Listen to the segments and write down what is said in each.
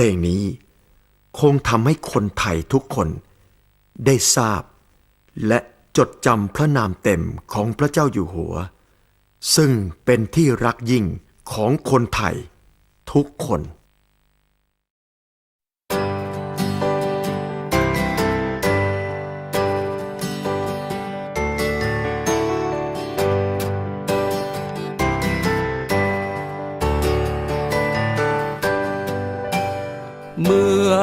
ลงนี้ คงทำให้คนไทยทุกคนได้ทราบ และจดจำพระนามเต็มของพระเจ้าอยู่หัว ซึ่งเป็นที่รักยิ่งของคนไทยทุกคน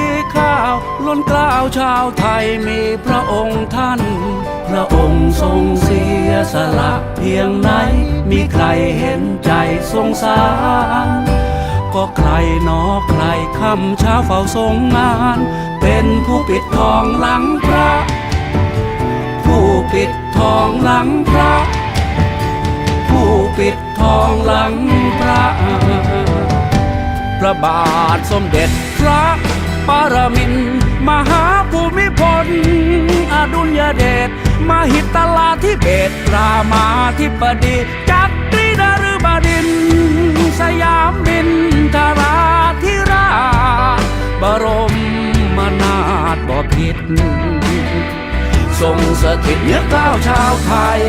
ี ข้าวล้นกล้าวชาวไทยมีพระองค์ท่าน พระองค์ทรงเสียสละเพียงไหน มีใครเห็นใจสงสารก็ใครนอใครคำเช้าเฝ้าทรงงาน เป็นผู้ปิดทองหลังพระ ผู้ปิดทองหลังพระ ผู้ปิดทองหลังพระ พระบาทสมเด็จพระ ปรมิน มหาภูมิพล อดุลยเดชมหิตลาธิเบศรามาธิบดีจักรีนฤบดิน สยามบินทราธิราชบรมมนาถบพิตรทรงสถิตเนื้อกล้าวชาวไทย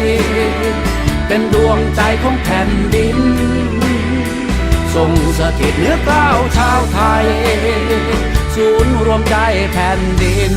เป็นดวงใจของแผ่นดิน ทรงสถิตเนื้อกล้าวชาวไทย ศูนย์รวมใจแผ่นดิน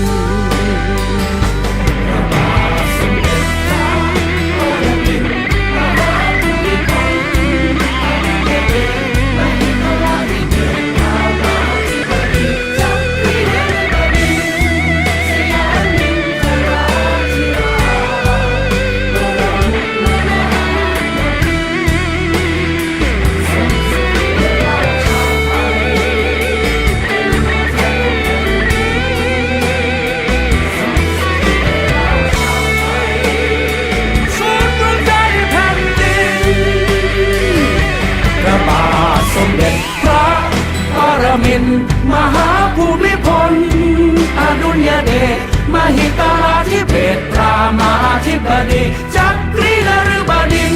มาธิบดีจักรีนฤบดิน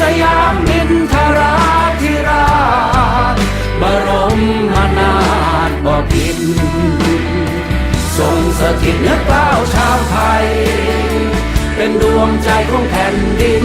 สยามนินทราธิราชบรมมนาถบพิตรทรงสถิตเนื้อกล้าวชาวไทย เป็นดวงใจของแผ่นดิน